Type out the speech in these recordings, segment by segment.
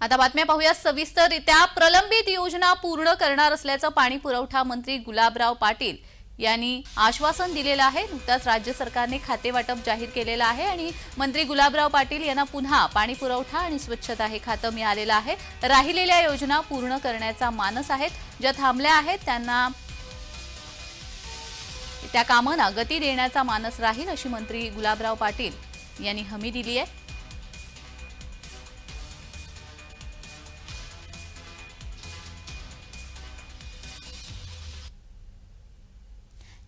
आता बातम्या पाहूया. सविस्तररित्या प्रलंबित योजना पूर्ण करणार असल्याचं पाणी पुरवठा मंत्री गुलाबराव पाटील यांनी आश्वासन दिलेलं आहे. नुकताच राज्य सरकारने खाते वाटप जाहीर केलेलं आहे आणि मंत्री गुलाबराव पाटील यांना पुन्हा पाणी पुरवठा आणि स्वच्छता हे खातं मिळालेलं आहे. राहिलेल्या योजना पूर्ण करण्याचा मानस आहेत. ज्या थांबल्या आहेत त्यांना त्या कामांना गती देण्याचा मानस राहील अशी मंत्री गुलाबराव पाटील यांनी हमी दिली आहे.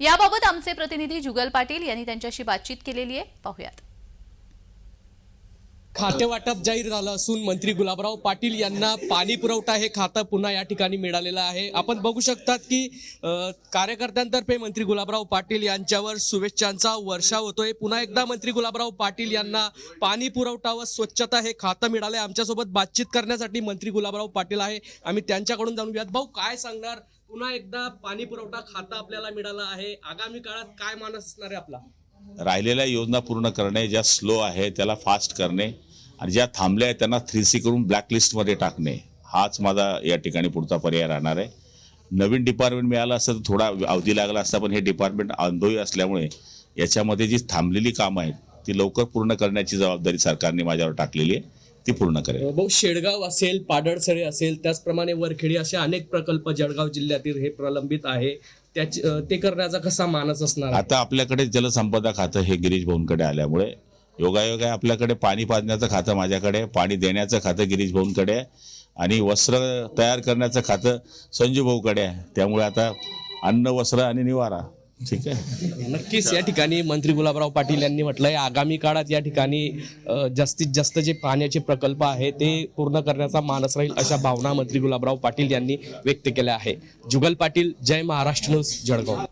याबाबत आमचे प्रतिनिधी जुगल पाटील यांनी त्यांच्याशी बातचीत केलेली आहे. पाहुयात. खाते वाटप जाहीर झालं असून मंत्री गुलाबराव पाटील यांना पाणी पुरवठा हे खातं पुन्हा या ठिकाणी मिळालेलं आहे. आपण बघू शकतात की कार्यकर्त्यांतर्फे मंत्री गुलाबराव पाटील यांच्यावर शुभेच्छांचा वर्षाव होतोय. पुन्हा एकदा मंत्री गुलाबराव पाटील यांना पाणी पुरवठा व स्वच्छता हे खातं मिळालंय. आमच्यासोबत बातचीत करण्यासाठी मंत्री गुलाबराव पाटील आहे. आम्ही त्यांच्याकडून जाणून घेऊयात. भाऊ काय सांगणार? पुन्हा एकदा पाणी पुरवठा खातं आपल्याला मिळालं आहे. आगामी काळात काय मानस असणार आहे आपला? राहिलेल्या योजना पूर्ण करणे ज्या स्लो आहे त्याला फास्ट करणे आणि ज्या थांबल्या आहेत त्यांना थ्री सी करून ब्लॅकलिस्टमध्ये टाकणे. हाच माझा या ठिकाणी पुढचा पर्याय राहणार आहे. नवीन डिपार्टमेंट मिळालं असतं तर थोडा अवधी लागला असता पण हे डिपार्टमेंट अनुभवी असल्यामुळे याच्यामध्ये जी थांबलेली कामं आहेत ती लवकर पूर्ण करण्याची जबाबदारी सरकारने माझ्यावर टाकलेली आहे. ती पूर्ण करेल. भाऊ शेडगाव असेल पाडळसरे असेल त्याचप्रमाणे वरखेडी असे अनेक प्रकल्प जळगाव जिल्ह्यातील हे प्रलंबित आहे. त्याची ते करण्याचा कसा मानस असणार? आहे? आता आपल्याकडे जलसंपदा खातं हे गिरीश भाऊंकडे आल्यामुळे योगायोग आहे आपल्याकडे पाणी पाजण्याचं खातं माझ्याकडे पाणी देण्याचं खातं गिरीश भाऊंकडे आहे. आणि वस्त्र तयार करण्याचं खातं संजू भाऊकडे आहे. त्यामुळे आता अन्न वस्त्र आणि निवारा ठीक आहे. नक्कीच या ठिकाणी मंत्री गुलाबराव पाटील यांनी म्हटलंय आगामी काळात या ठिकाणी जास्तीत जास्त जे पाण्याचे प्रकल्प आहे ते पूर्ण करण्याचा मानस राहील अशा भावना मंत्री गुलाबराव पाटील यांनी व्यक्त केल्या आहे. जुगल पाटील जय महाराष्ट्र न्यूज जळगाव.